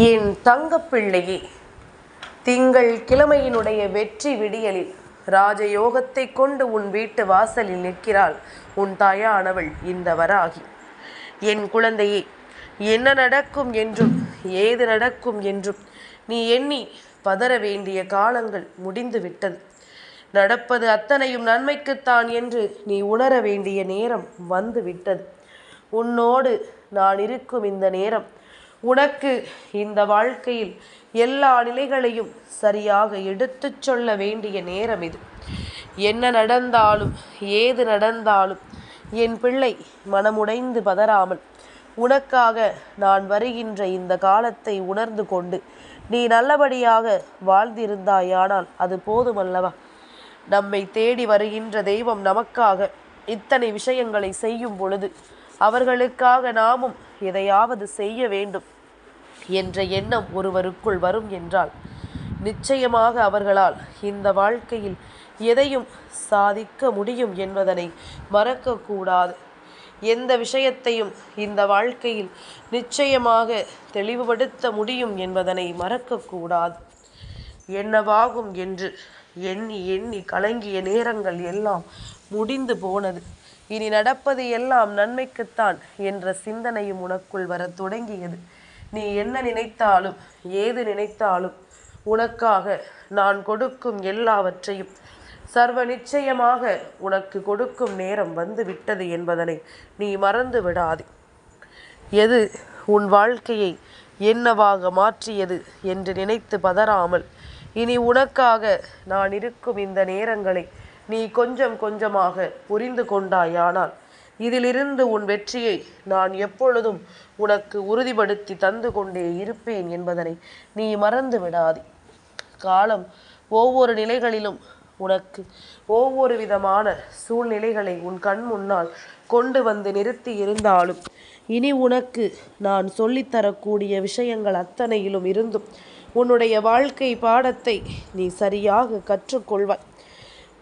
என் தங்கப்பிள்ளையே திங்கள் கிழமையினுடைய வெற்றி விடியலில் ராஜயோகத்தை கொண்டு உன் வீட்டு வாசலில் நிற்கிறாள் உன் தாயானவள் இந்த வராகி என் குழந்தையே என்ன நடக்கும் என்றும் ஏது நடக்கும் என்றும் நீ எண்ணி பதற வேண்டிய காலங்கள் முடிந்து விட்டது நடப்பது அத்தனையும் நன்மைக்குத்தான் என்று நீ உணர வேண்டிய நேரம் வந்து விட்டது உன்னோடு நான் இருக்கும் இந்த நேரம் உனக்கு இந்த வாழ்க்கையில் எல்லா நிலைகளையும் சரியாக எடுத்துச் சொல்ல வேண்டிய நேரம் இது. என்ன நடந்தாலும் ஏது நடந்தாலும் என் பிள்ளை மனமுடைந்து பதறாமல் உனக்காக நான் வருகின்ற இந்த காலத்தை உணர்ந்து கொண்டு நீ நல்லபடியாக வாழ்ந்திருந்தாயானால் அது போதுமல்லவா? நம்மை தேடி வருகின்ற தெய்வம் நமக்காக இத்தனை விஷயங்களை செய்யும் பொழுது அவர்களுக்காக நாமும் எதையாவது செய்ய வேண்டும். என்ற எண்ணம் ஒருவருக்குள் வரும் என்றால் நிச்சயமாக அவர்களால் இந்த வாழ்க்கையில் எதையும் சாதிக்க முடியும் என்பதனை மறக்கக்கூடாது. எந்த விஷயத்தையும் இந்த வாழ்க்கையில் நிச்சயமாக தெளிவுபடுத்த முடியும் என்பதனை மறக்கக்கூடாது. என்னவாகும் என்று எண்ணி எண்ணி கலங்கிய நேரங்கள் எல்லாம் முடிந்து போனது. இனி நடப்பது எல்லாம் நன்மைக்குத்தான் என்ற சிந்தனையும் உனக்குள் வரத் தொடங்கியது. நீ என்ன நினைத்தாலும் ஏது நினைத்தாலும் உனக்காக நான் கொடுக்கும் எல்லாவற்றையும் சர்வ நிச்சயமாக உனக்கு கொடுக்கும் நேரம் வந்து விட்டது என்பதனை நீ மறந்து விடாதே. எது உன் வாழ்க்கையை என்னவாக மாற்றியது என்று நினைத்து பதறாமல் இனி உனக்காக நான் இருக்கும் இந்த நேரங்களை நீ கொஞ்சம் கொஞ்சமாக புரிந்து கொண்டாயானால் இதிலிருந்து உன் வெற்றியை நான் எப்பொழுதும் உனக்கு உறுதிப்படுத்தி தந்து கொண்டே இருப்பேன் என்பதனை நீ மறந்து விடாதே காலம் ஒவ்வொரு நிலைகளிலும் உனக்கு ஒவ்வொரு விதமான சூழ்நிலைகளை உன் கண் முன்னால் கொண்டு வந்து நிறுத்தி இருந்தாலும் இனி உனக்கு நான் சொல்லித்தரக்கூடிய விஷயங்கள் அத்தனையிலும் இருந்தும் உன்னுடைய வாழ்க்கை பாடத்தை நீ சரியாக கற்றுக்கொள்வாய்.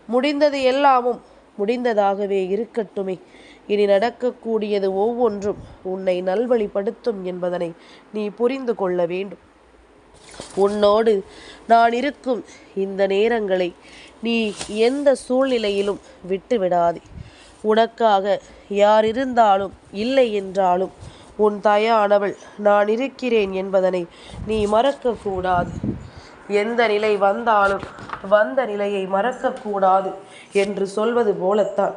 முடிந்தது எல்லாமும் முடிந்ததாகவே இருக்கட்டுமே. இனி நடக்கக்கூடியது ஒவ்வொன்றும் உன்னை நல்வழிப்படுத்தும் என்பதனை நீ புரிந்து கொள்ள வேண்டும். உன்னோடு நான் இருக்கும் இந்த நேரங்களை நீ எந்த சூழ்நிலையிலும் விட்டுவிடாதே. உனக்காக யார் இருந்தாலும் இல்லை என்றாலும் உன் தயானவள் நான் இருக்கிறேன் என்பதனை நீ மறக்கக்கூடாது. எந்த நிலை வந்தாலும் வந்த நிலையை மறக்கக்கூடாது என்று சொல்வது போலத்தான்.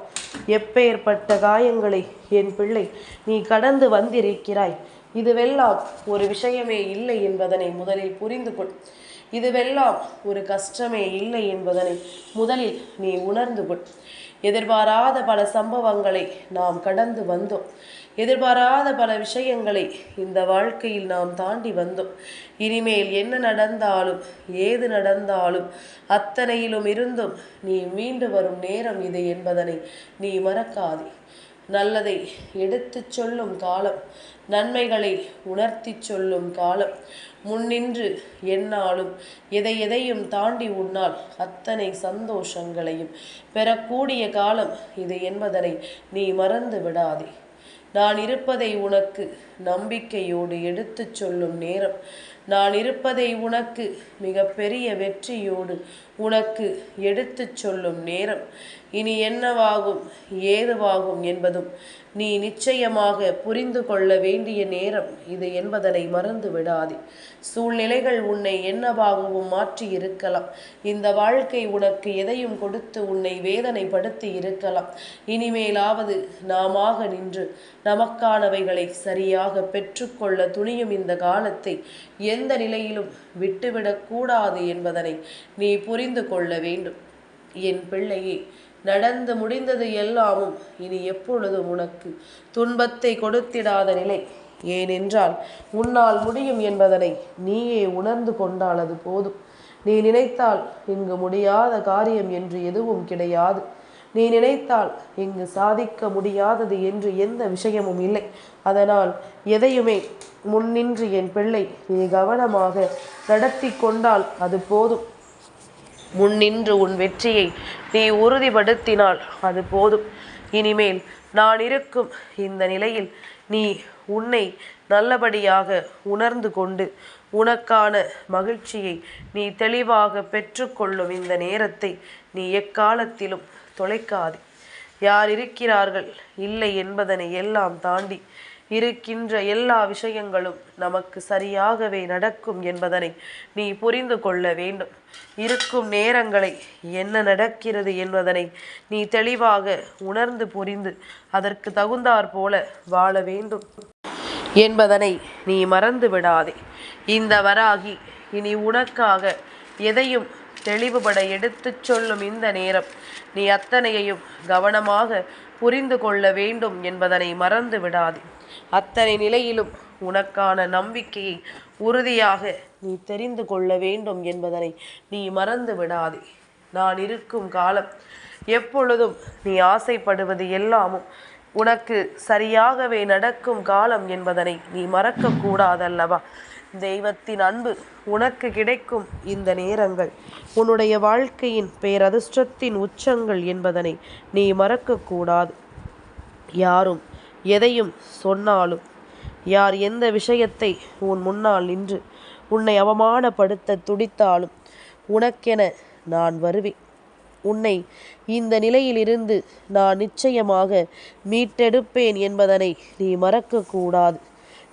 எப்பேற்பட்ட காயங்களை என் பிள்ளை நீ கடந்து வந்திருக்கிறாய். இதுவெல்லாம் ஒரு விஷயமே இல்லை என்பதனை முதலில் புரிந்து கொள். இதுவெல்லாம் ஒரு கஷ்டமே இல்லை என்பதனை முதலில் நீ உணர்ந்து கொள். எதிர்பாராத பல சம்பவங்களை நாம் கடந்து வந்தோம். எதிர்பாராத பல விஷயங்களை இந்த வாழ்க்கையில் நாம் தாண்டி வந்தோம். இனிமேல் என்ன நடந்தாலும் ஏது நடந்தாலும் அத்தனையிலும் இருந்தும் நீ மீண்டு வரும் நேரம் இது என்பதனை நீ மறக்காதே. நல்லதை எடுத்துச் சொல்லும் காலம் நன்மைகளை உணர்த்திச் சொல்லும் காலம். முன்னின்று என்னாலும் எதை எதையும் தாண்டி உன்னால் அத்தனை சந்தோஷங்களையும் பெறக்கூடிய காலம் இது என்பதனை நீ மறந்து விடாதே. நான் இருப்பதை உனக்கு நம்பிக்கையோடு எடுத்துச் சொல்லும் நேரம் நான் இருப்பதை உனக்கு மிகப்பெரிய வெற்றியோடு உனக்கு எடுத்துச் சொல்லும் நேரம். இனி என்னவாகும்? ஏதுவாகும் என்பதும் நீ நிச்சயமாக புரிந்து கொள்ள வேண்டிய நேரம் இது என்பதனை மறந்து விடாதே. சூழ்நிலைகள் உன்னை என்னவாகவும் மாற்றி இருக்கலாம். இந்த வாழ்க்கை உனக்கு எதையும் கொடுத்து உன்னை வேதனைப்படுத்தி இருக்கலாம். இனிமேலாவது நாமாக நின்று நமக்கானவைகளை சரியாக பெற்றுக்கொள்ள துணியும் இந்த காலத்தை எந்த நிலையிலும் விட்டுவிடக்கூடாது என்பதனை நீ புரிந்து கொள்ள வேண்டும். என் பிள்ளையே நடந்து முடிந்தது எல்லாமும் இனி எப்பொழுதும் உனக்கு? துன்பத்தை கொடுத்திடாத நிலை. ஏனென்றால் உன்னால் முடியும் என்பதனை நீயே உணர்ந்து கொண்டால் அது போதும். நீ நினைத்தால் இங்கு முடியாத காரியம் என்று எதுவும் கிடையாது. நீ நினைத்தால் இங்கு சாதிக்க முடியாதது என்று எந்த விஷயமும் இல்லை. அதனால் எதையுமே முன்னின்று என் பிள்ளை நீ கவனமாக நடத்தி கொண்டால் அது போதும். முன்னின்று உன் வெற்றியை நீ உறுதிப்படுத்தினால் அது போதும். இனிமேல் நான் இருக்கும் இந்த நிலையில் நீ உன்னை நல்லபடியாக உணர்ந்து கொண்டு உனக்கான மகிழ்ச்சியை நீ தெளிவாக பெற்றுக்கொள்ளும் இந்த நேரத்தை நீ எக்காலத்திலும் தொலைக்காதே. யார் இருக்கிறார்கள் இல்லை என்பதனை எல்லாம் தாண்டி இருக்கின்ற எல்லா விஷயங்களும் நமக்கு சரியாகவே நடக்கும் என்பதனை நீ புரிந்து கொள்ள வேண்டும். இருக்கும் நேரங்களை என்ன நடக்கிறது என்பதனை நீ தெளிவாக உணர்ந்து புரிந்து அதற்கு தகுந்தாற் போல வாழ வேண்டும் என்பதனை நீ மறந்து விடாதே. இந்த வராகி இனி உனக்காக எதையும் தெளிவுபட எடுத்துச் சொல்லும் இந்த நேரம் நீ அத்தனையையும் கவனமாக புரிந்து கொள்ள வேண்டும் என்பதனை மறந்து விடாதே. அத்தனை நிலையிலும் உனக்கான நம்பிக்கையை உறுதியாக நீ தெரிந்து கொள்ள வேண்டும் என்பதனை நீ மறந்து விடாதே. நான் இருக்கும் காலம் எப்பொழுதும் நீ ஆசைப்படுவது எல்லாமும் உனக்கு சரியாகவே நடக்கும் காலம் என்பதனை நீ மறக்கக்கூடாதல்லவா? தெய்வத்தின் அன்பு உனக்கு கிடைக்கும் இந்த நேரங்கள் உன்னுடைய வாழ்க்கையின் பேரதிர்ஷ்டத்தின் உச்சங்கள் என்பதனை நீ மறக்கக்கூடாது. யாரும் எதையும் சொன்னாலும் யார் எந்த விஷயத்தை உன் முன்னால் நின்று உன்னை அவமானப்படுத்த துடித்தாலும் உனக்கென நான் வருவேன். உன்னை இந்த நிலையிலிருந்து நான் நிச்சயமாக மீட்டெடுப்பேன் என்பதனை நீ மறக்கக்கூடாது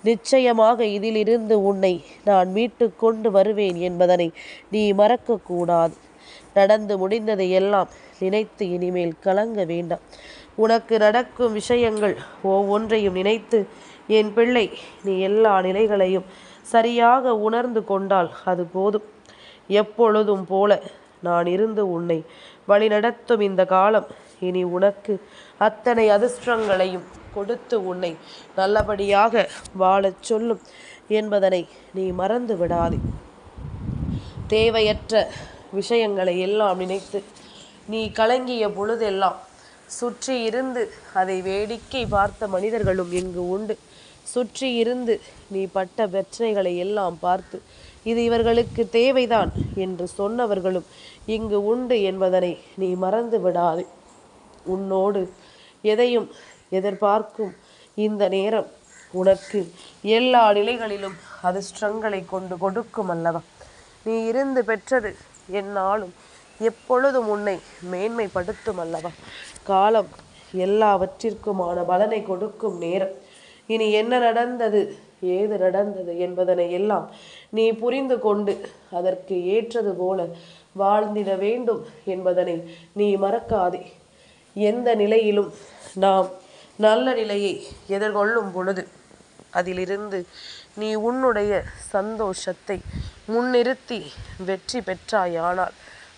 நிச்சயமாக இதிலிருந்து உன்னை நான் மீட்டு கொண்டு வருவேன் என்பதனை நீ மறக்கக்கூடாது நடந்து முடிந்ததை எல்லாம் நினைத்து இனிமேல் கலங்க வேண்டாம். உனக்கு நடக்கும் விஷயங்கள் ஒவ்வொன்றையும் நினைத்து என் பிள்ளை நீ எல்லா நிலைகளையும் சரியாக உணர்ந்து கொண்டால் அது போதும். எப்பொழுதும் போல நான் இருந்து உன்னை வழிநடத்தும் இந்த காலம். இனி உனக்கு அத்தனை அதிர்ஷ்டங்களையும் கொடுத்து உன்னை நல்லபடியாக வாழச் சொல்லும் என்பதனை நீ மறந்து விடாதே. தேவையற்ற விஷயங்களை எல்லாம் நினைத்து நீ கலங்கிய பொழுதெல்லாம் சுற்றி இருந்து அதை வேடிக்கை பார்த்த மனிதர்களும் இங்கு உண்டு. சுற்றி இருந்து நீ பட்ட பிரச்சனைகளை எல்லாம் பார்த்து இது இவர்களுக்கு தேவைதான் என்று சொன்னவர்களும் இங்கு உண்டு என்பதனை நீ மறந்து விடாதே. உன்னோடு எதையும் எதிர்பார்க்கும் இந்த நேரம் உனக்கு எல்லா நிலைகளிலும் அதிர்ஷ்டங்களை கொண்டு கொடுக்கும் அல்லவா? நீ இருந்து பெற்றது என்னாலும் எப்பொழுதும் உன்னை மேன்மைப்படுத்தும் அல்லவா? காலம் எல்லாவற்றிற்குமான பலனை கொடுக்கும் நேரம். இனி என்ன நடந்தது ஏது நடந்தது என்பதனை எல்லாம் நீ புரிந்து கொண்டு அதற்கு ஏற்றது போல வாழ்ந்திட வேண்டும் என்பதனை நீ மறக்காதே. எந்த நிலையிலும் நாம் நல்ல நிலையை எதிர்கொள்ளும் பொழுது அதிலிருந்து நீ உன்னுடைய சந்தோஷத்தை முன்னிறுத்தி வெற்றி பெற்றாயானால்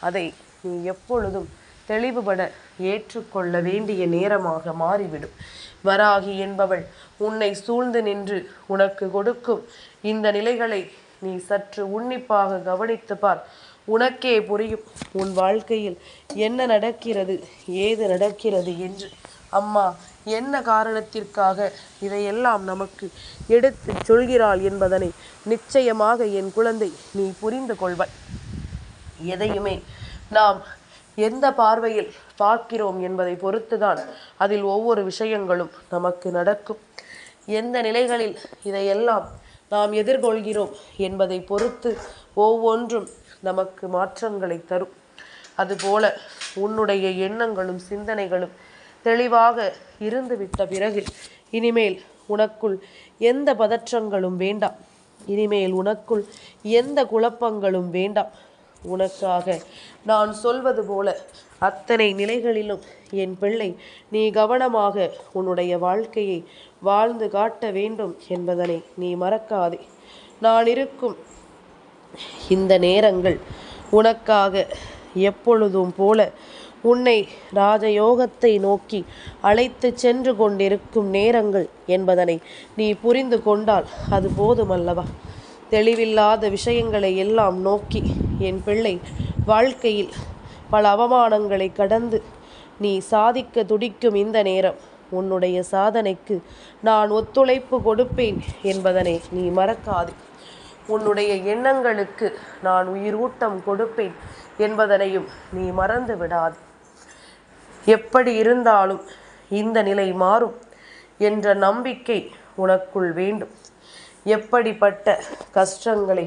அதை நீ எப்பொழுதும் தெளிவுபட ஏற்றுக்கொள்ள வேண்டிய நேரமாக மாறிவிடும். வராகி என்பவள் உன்னை சூழ்ந்து நின்று உனக்கு கொடுக்கும் இந்த நிலைகளை நீ சற்று உன்னிப்பாக கவனித்து பார். உனக்கே புரியும் உன் வாழ்க்கையில் என்ன நடக்கிறது ஏது நடக்கிறது என்று. அம்மா என்ன காரணத்திற்காக இதையெல்லாம் நமக்கு எடுத்து சொல்கிறாள் என்பதனை நிச்சயமாக என் குழந்தை நீ புரிந்து கொள்வாய். எதையுமே நாம் எந்த பார்வையில் பார்க்கிறோம் என்பதை பொறுத்துதான் அதில் ஒவ்வொரு விஷயங்களும் நமக்கு நடக்கும். எந்த நிலைகளில் இதையெல்லாம் நாம் எதிர்கொள்கிறோம் என்பதை பொறுத்து ஒவ்வொன்றும் நமக்கு மாற்றங்களை தரும். அதுபோல உன்னுடைய எண்ணங்களும் சிந்தனைகளும் தெளிவாக இருந்துவிட்ட பிறகு இனிமேல் உனக்குள் எந்த பதற்றங்களும் வேண்டாம். இனிமேல் உனக்குள் எந்த குழப்பங்களும் வேண்டாம். உனக்காக. நான் சொல்வது போல அத்தனை நிலைகளிலும் என் பிள்ளை நீ கவனமாக உன்னுடைய வாழ்க்கையை வாழ்ந்து காட்ட வேண்டும் என்பதனை நீ மறக்காதே. நான் இருக்கும் இந்த நேரங்கள் உனக்காக எப்பொழுதும் போல உன்னை ராஜயோகத்தை நோக்கி அழைத்து சென்று கொண்டிருக்கும் நேரங்கள் என்பதனை நீ புரிந்து கொண்டால் அது போதுமல்லவா? தெளிவில்லாத விஷயங்களை எல்லாம் நோக்கி என் பிள்ளை வாழ்க்கையில் பல அவமானங்களை கடந்து நீ சாதிக்க துடிக்கும் இந்த நேரம். உன்னுடைய சாதனைக்கு நான் ஒத்துழைப்பு கொடுப்பேன் என்பதனை நீ மறக்காது. உன்னுடைய எண்ணங்களுக்கு நான் உயிரூட்டம் கொடுப்பேன் என்பதனையும் நீ மறந்து விடாது. எப்படி இருந்தாலும் இந்த நிலை மாறும் என்ற நம்பிக்கை உனக்குள் வேண்டும். எப்படிப்பட்ட கஷ்டங்களை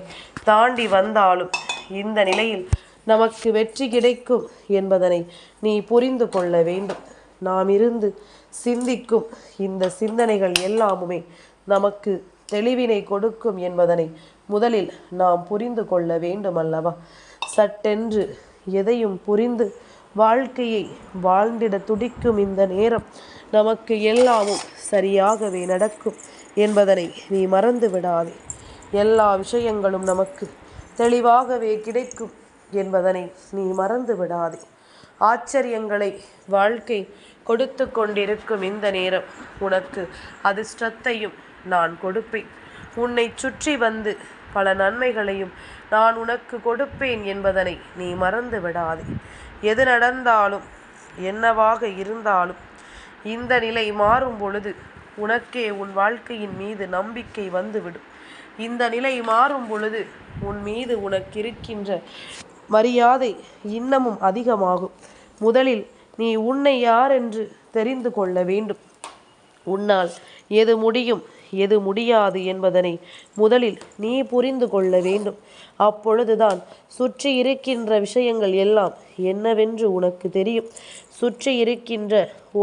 தாண்டி வந்தாலும் இந்த நிலையில் நமக்கு வெற்றி கிடைக்கும் என்பதனை நீ புரிந்து கொள்ள வேண்டும். நாம் இருந்து சிந்திக்கும் இந்த சிந்தனைகள் எல்லாமுமே நமக்கு தெளிவினை கொடுக்கும் என்பதனை முதலில் நாம் புரிந்து கொள்ள வேண்டும் அல்லவா? சட்டென்று எதையும் புரிந்து வாழ்க்கையை வாழ்ந்திட துடிக்கும் இந்த நேரம் நமக்கு எல்லாமும் சரியாகவே நடக்கும் என்பதனை நீ மறந்து விடாதே எல்லா விஷயங்களும் நமக்கு தெளிவாகவே கிடைக்கும் என்பதனை நீ மறந்து விடாதே ஆச்சரியங்களை வாழ்க்கை கொடுத்து கொண்டிருக்கும் இந்த நேரம் உனக்கு அதிர்ஷ்டத்தையும் நான் கொடுப்பேன். உன்னை சுற்றி வந்து பல நன்மைகளையும் நான் உனக்கு கொடுப்பேன் என்பதனை நீ மறந்து விடாதே எது நடந்தாலும் என்னவாக இருந்தாலும் இந்த நிலை மாறும் பொழுது உனக்கே உன் வாழ்க்கையின் மீது நம்பிக்கை வந்துவிடும். இந்த நிலை மாறும் பொழுது உன் மீது உனக்கிருக்கின்ற மரியாதை இன்னமும் அதிகமாகும். முதலில் நீ உன்னை யார் என்று தெரிந்து கொள்ள வேண்டும். உன்னால் எது முடியும்? எது முடியாது என்பதனை முதலில் நீ புரிந்து கொள்ள வேண்டும். அப்பொழுதுதான் சுற்றி இருக்கின்ற விஷயங்கள் எல்லாம் என்னவென்று உனக்கு தெரியும். சுற்றி இருக்கின்ற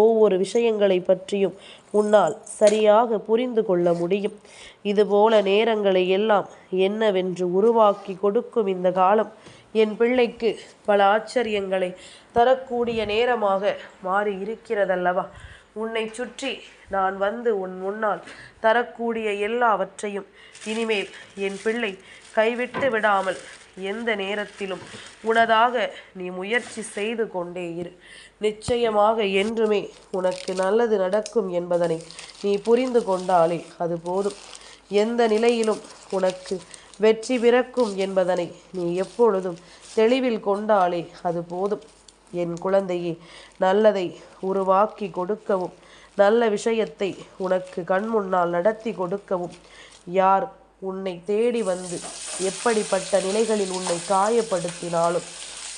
ஒவ்வொரு விஷயங்களை பற்றியும் உன்னால் சரியாக புரிந்து கொள்ள முடியும். இதுபோல நேரங்களை எல்லாம் என்னவென்று உருவாக்கி கொடுக்கும் இந்த காலம் என் பிள்ளைக்கு பல ஆச்சரியங்களை தரக்கூடிய நேரமாக மாறி இருக்கிறதல்லவா உன்னை சுற்றி நான் வந்து உன் முன்னால் தரக்கூடிய எல்லாவற்றையும். இனிமேல் என் பிள்ளை கைவிட்டு விடாமல் எந்த நேரத்திலும் உனதாக நீ முயற்சி செய்து கொண்டே இரு. நிச்சயமாக என்றுமே உனக்கு நல்லது நடக்கும் என்பதனை நீ புரிந்து கொண்டாலே அது போதும். எந்த நிலையிலும் உனக்கு வெற்றி பிறக்கும் என்பதனை நீ எப்பொழுதும் தெளிவில் கொண்டாலே அது போதும். என் குழந்தையே நல்லதை உருவாக்கி கொடுக்கவும் நல்ல விஷயத்தை உனக்கு கண்முன்னால் நடத்தி கொடுக்கவும். யார் உன்னை தேடி வந்து எப்படிப்பட்ட நிலைகளில் உன்னை காயப்படுத்தினாலும்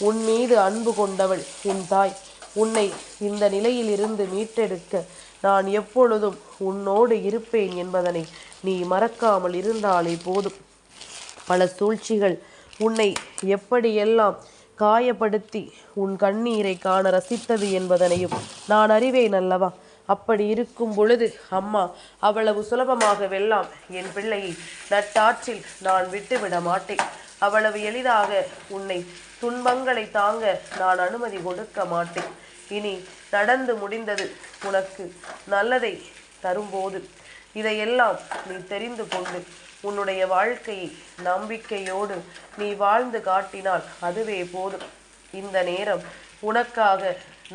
உன் மீது அன்பு கொண்டவள் உன் தாய். உன்னை இந்த நிலையிலிருந்து மீட்டெடுக்க நான் எப்பொழுதும் உன்னோடு இருப்பேன் என்பதனை நீ மறக்காமல் இருந்தாலே போதும். பல சூழ்ச்சிகள் உன்னை எப்படியெல்லாம் காயப்படுத்தி உன் கண்ணீரை காண ரசித்தது என்பதனையும் நான் அறிவேன் அல்லவா? அப்படி இருக்கும் பொழுது அம்மா அவ்வளவு சுலபமாக வெல்லாம் என் பிள்ளையை நட்டாற்றில் நான் விட்டுவிட மாட்டேன். அவ்வளவு எளிதாக உன்னை துன்பங்களை தாங்க நான் அனுமதி கொடுக்க மாட்டேன். இனி நடந்து முடிந்தது உனக்கு நல்லதை தரும்போது இதையெல்லாம் நீ தெரிந்து கொண்டு உன்னுடைய வாழ்க்கையை நம்பிக்கையோடு நீ வாழ்ந்து காட்டினால் அதுவே போதும். இந்த நேரம் உனக்காக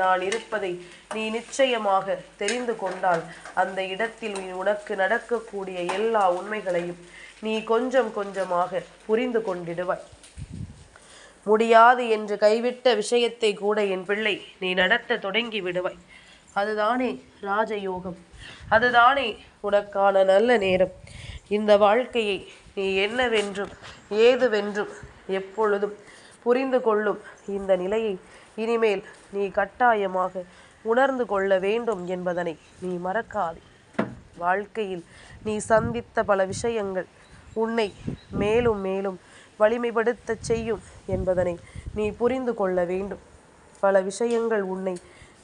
நான் இருப்பதை நீ நிச்சயமாக தெரிந்து கொண்டால் அந்த இடத்தில் உனக்கு நடக்கக்கூடிய எல்லா உண்மைகளையும் நீ கொஞ்சம் கொஞ்சமாக புரிந்து கொண்டிடுவாய். முடியாது என்று கைவிட்ட விஷயத்தை கூட என் பிள்ளை நீ நடத்த தொடங்கி விடுவாய். அதுதானே ராஜயோகம். அதுதானே உனக்கான நல்ல நேரம். இந்த வாழ்க்கையை நீ என்னவென்றும் ஏதுவென்றும் எப்பொழுதும் புரிந்து கொள்ளும் இந்த நிலையை இனிமேல் நீ கட்டாயமாக உணர்ந்து கொள்ள வேண்டும் என்பதனை நீ மறக்காதே. வாழ்க்கையில் நீ சந்தித்த பல விஷயங்கள் உன்னை மேலும் மேலும் வலிமைப்படுத்தச் செய்யும் என்பதனை நீ புரிந்து கொள்ள வேண்டும். பல விஷயங்கள் உன்னை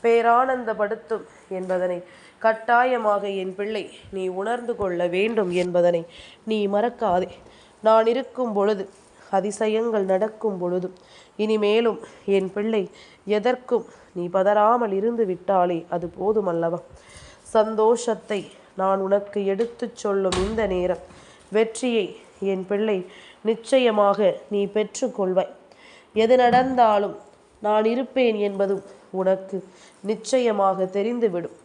பேரானந்தப்படுத்தும் என்பதனை கட்டாயமாக என் பிள்ளை நீ உணர்ந்து கொள்ள வேண்டும் என்பதனை நீ மறக்காதே. நான் இருக்கும் பொழுது அதிசயங்கள் நடக்கும் பொழுதும் இனிமேலும் என் பிள்ளை எதற்கும் நீ பதறாமல் இருந்து விட்டாலே அது போதுமல்லவா? சந்தோஷத்தை நான் உனக்கு எடுத்துச் சொல்லும் இந்த நேரம் வெற்றியை என் பிள்ளை நிச்சயமாக நீ பெற்றுக்கொள்வாய் எது நடந்தாலும் நான் இருப்பேன் என்பதும் உனக்கு நிச்சயமாக தெரிந்துவிடும்.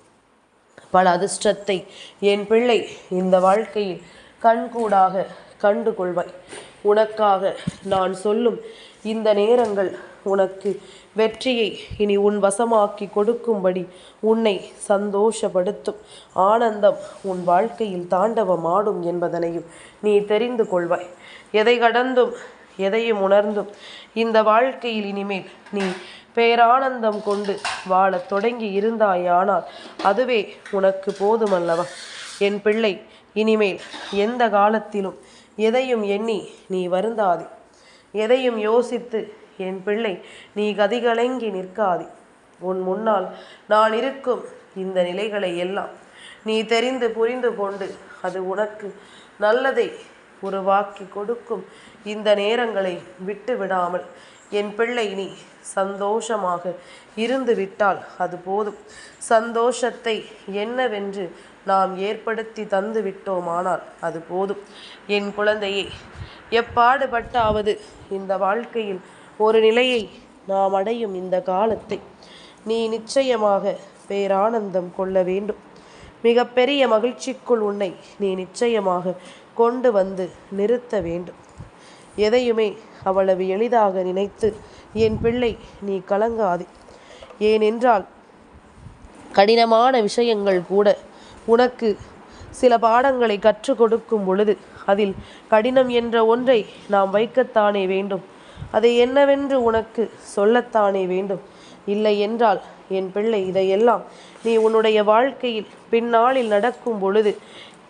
பல அதிர்ஷ்டத்தை என் பிள்ளை இந்த வாழ்க்கையில் கண்கூடாக கண்டு கொள்வாய் உனக்காக நான் சொல்லும் இந்த நேரங்கள் உனக்கு வெற்றியை இனி உன் வசமாக்கி கொடுக்கும்படி உன்னை சந்தோஷப்படுத்தும். ஆனந்தம் உன் வாழ்க்கையில் தாண்டவமாடும் என்பதனையும் நீ தெரிந்து கொள்வாய். எதை கடந்தும் எதையும் உணர்ந்தும் இந்த வாழ்க்கையில் இனிமேல் நீ பேரானந்தம் கொண்டு வாழத் தொடங்கி இருந்தாயானால் அதுவே உனக்கு போதுமல்லவா? என் பிள்ளை இனிமேல் எந்த காலத்திலும் எதையும் எண்ணி நீ வருந்தாதே. எதையும் யோசித்து என் பிள்ளை நீ கதிகலங்கி நிற்காதே. உன் முன்னால் நான் இருக்கும் இந்த நிலைகளை எல்லாம் நீ தெரிந்து புரிந்து கொண்டு அது உனக்கு நல்லதை உருவாக்கி கொடுக்கும் இந்த நேரங்களை விட்டு விடாமல் என் பிள்ளை நீ சந்தோஷமாக இருந்து விட்டால் அது போதும். சந்தோஷத்தை என்னவென்று நாம் ஏற்படுத்தி தந்து விட்டோமானால் அது போதும். என் குழந்தையே எப்பாடுபட்டாவது இந்த வாழ்க்கையில் ஒரு நிலையை நாம் அடையும் இந்த காலத்தை நீ நிச்சயமாக பேரானந்தம் கொள்ள வேண்டும். மிகப்பெரிய மகிழ்ச்சிக்குள் உன்னை நீ நிச்சயமாக கொண்டு வந்து நிறுத்த வேண்டும். எதையுமே அவ்வளவு எளிதாக நினைத்து என் பிள்ளை நீ கலங்காதே. ஏனென்றால் கடினமான விஷயங்கள் கூட உனக்கு சில பாடங்களை கற்றுக் கொடுக்கும் பொழுது அதில் கடினம் என்ற ஒன்றை நாம் வைக்கத்தானே வேண்டும். அதை என்னவென்று உனக்கு சொல்லத்தானே வேண்டும். இல்லை என்றால் என் பிள்ளை இதையெல்லாம் நீ உன்னுடைய வாழ்க்கையில் பின்னாளில் நடக்கும் பொழுது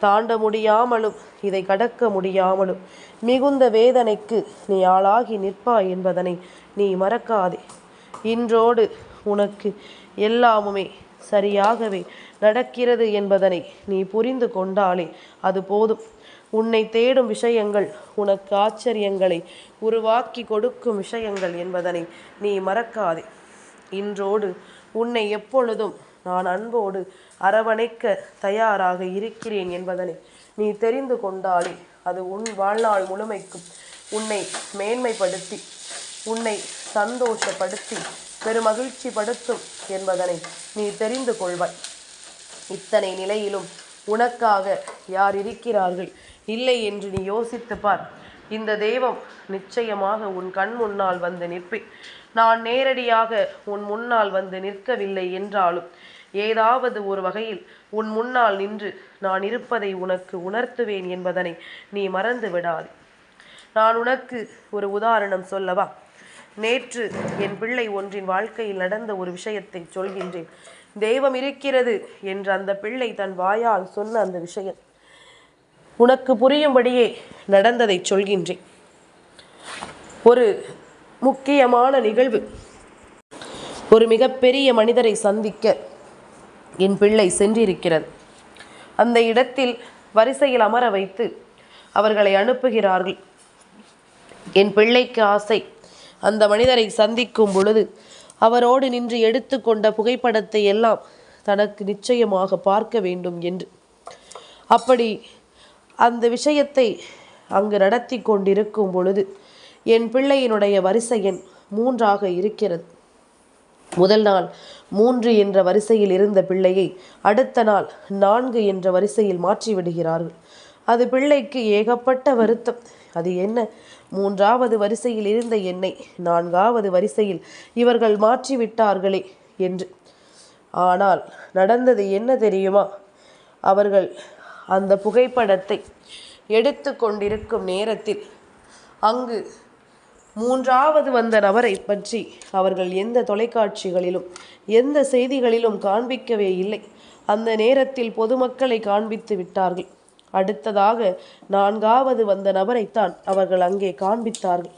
தாண்ட முடியாமலும் இதை கடக்க முடியாமலும். மிகுந்த வேதனைக்கு நீ ஆளாகி நிற்பாய் என்பதனை நீ மறக்காதே. இன்றோடு உனக்கு எல்லாமுமே சரியாகவே நடக்கிறது என்பதனை நீ புரிந்து கொண்டாலே அது போதும். உன்னை தேடும் விஷயங்கள் உனக்கு ஆச்சரியங்களை உருவாக்கி கொடுக்கும் விஷயங்கள் என்பதனை நீ மறக்காதே. இன்றோடு உன்னை எப்பொழுதும் நான் அன்போடு அரவணைக்க தயாராக இருக்கிறேன் என்பதனை நீ தெரிந்து கொண்டாலே அது உன் வாழ்நாள் முழுமைக்கும் உன்னை மேன்மைப்படுத்தி உன்னை சந்தோஷப்படுத்தி பெருமகிழ்ச்சி படுத்தும் என்பதனை நீ தெரிந்து கொள்வாய். இத்தனை நிலையிலும் உனக்காக யார் இருக்கிறார்கள்? இல்லை என்று நீ யோசித்து பார். இந்த தெய்வம் நிச்சயமாக உன் கண் முன்னால் வந்து நிற்பேன். நான் நேரடியாக உன் முன்னால் வந்து நிற்கவில்லை என்றாலும் ஏதாவது ஒரு வகையில் உன் முன்னால் நின்று நான் இருப்பதை உனக்கு உணர்த்துவேன் என்பதனை நீ மறந்து விடாதே நான் உனக்கு ஒரு உதாரணம் சொல்லவா? நேற்று என் பிள்ளை ஒன்றின் வாழ்க்கையில் நடந்த ஒரு விஷயத்தை சொல்கின்றேன். தெய்வம் இருக்கிறது என்று அந்த பிள்ளை தன் வாயால் சொன்ன அந்த விஷயம். உனக்கு புரியும்படியே நடந்ததை சொல்கின்றேன். ஒரு முக்கியமான நிகழ்வு. ஒரு மிகப்பெரிய மனிதரை சந்திக்க என் பிள்ளை சென்றிருக்கிறது. அந்த இடத்தில் வரிசையில் அமர வைத்து அவர்களை அனுப்புகிறார்கள். என் பிள்ளைக்கு ஆசை. அந்த மனிதரை சந்திக்கும் பொழுது அவரோடு நின்று எடுத்துக்கொண்ட புகைப்படத்தை எல்லாம் தனக்கு நிச்சயமாக பார்க்க வேண்டும் என்று. அப்படி அந்த விஷயத்தை அங்கு நடத்தி கொண்டிருக்கும் பொழுது என் பிள்ளையினுடைய வரிசை எண் மூன்றாக இருக்கிறது. முதல் நாள் மூன்று என்ற வரிசையில் இருந்த பிள்ளையை அடுத்த நாள் நான்கு என்ற வரிசையில் மாற்றி விடுகிறார்கள். அது பிள்ளைக்கு ஏகப்பட்ட வருத்தம். அது என்ன? மூன்றாவது வரிசையில் இருந்த என்னை நான்காவது வரிசையில் இவர்கள் மாற்றி விட்டார்களே என்று. ஆனால் நடந்தது என்ன தெரியுமா? அவர்கள் அந்த புகைப்படத்தை எடுத்து கொண்டிருக்கும் நேரத்தில் அங்கு மூன்றாவது வந்த நபரை பற்றி அவர்கள் எந்த தொலைக்காட்சிகளிலும் எந்த செய்திகளிலும் காண்பிக்கவே இல்லை. அந்த நேரத்தில் பொதுமக்களை காண்பித்து விட்டார்கள். அடுத்ததாக நான்காவது வந்த நபரைத்தான் அவர்கள் அங்கே காண்பித்தார்கள்.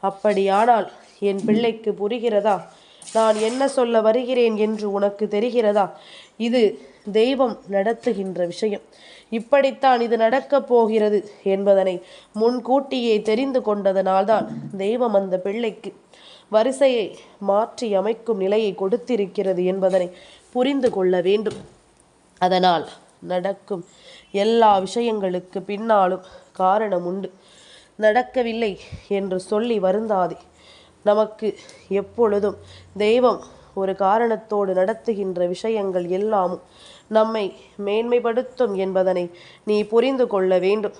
அப்படியானால் என் பிள்ளைக்கு புரிகிறதா? நான் என்ன சொல்ல வருகிறேன் என்று உனக்கு தெரிகிறதா? இது தெய்வம் நடத்துகின்ற விஷயம். இப்படித்தான் இது நடக்கப் போகிறது என்பதனை முன்கூட்டியே தெரிந்து கொண்டதனால்தான் தெய்வம் அந்த பிள்ளைக்கு வரிசையை மாற்றி அமைக்கும் நிலையை கொடுத்திருக்கிறது என்பதனை புரிந்து கொள்ள வேண்டும். அதனால் நடக்கும் எல்லா விஷயங்களுக்கு பின்னாலும் காரணம் உண்டு. நடக்கவில்லை என்று சொல்லி வருந்தாதே. நமக்கு எப்பொழுதும் தெய்வம் ஒரு காரணத்தோடு நடத்துகின்ற விஷயங்கள் எல்லாமும் நம்மை மேன்மைப்படுத்தும் என்பதனை நீ புரிந்து கொள்ள வேண்டும்.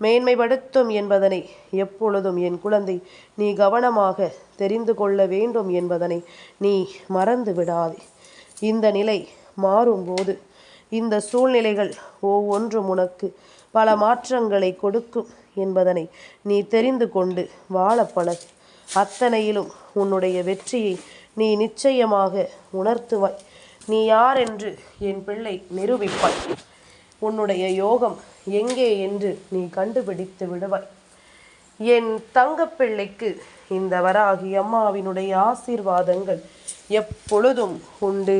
மேன்மைப்படுத்தும் என்பதனை எப்பொழுதும் என் குழந்தை நீ கவனமாக தெரிந்து கொள்ள வேண்டும் என்பதனை நீ மறந்து விடாதே. இந்த நிலை மாறும்போது இந்த சூழ்நிலைகள் ஒவ்வொன்றும் உனக்கு பல மாற்றங்களை கொடுக்கும் என்பதனை நீ தெரிந்து கொண்டு வாழ பழகு. அத்தனையிலும் உன்னுடைய வெற்றியை நீ நிச்சயமாக உணர்த்துவாய். நீ யார் என்று என் பிள்ளை நிரூபிப்பாய் உன்னுடைய யோகம் எங்கே என்று நீ கண்டுபிடித்து விடுவாய். என் தங்கப்பிள்ளைக்கு இந்த வராகி அம்மாவினுடைய ஆசீர்வாதங்கள் எப்பொழுதும் உண்டு.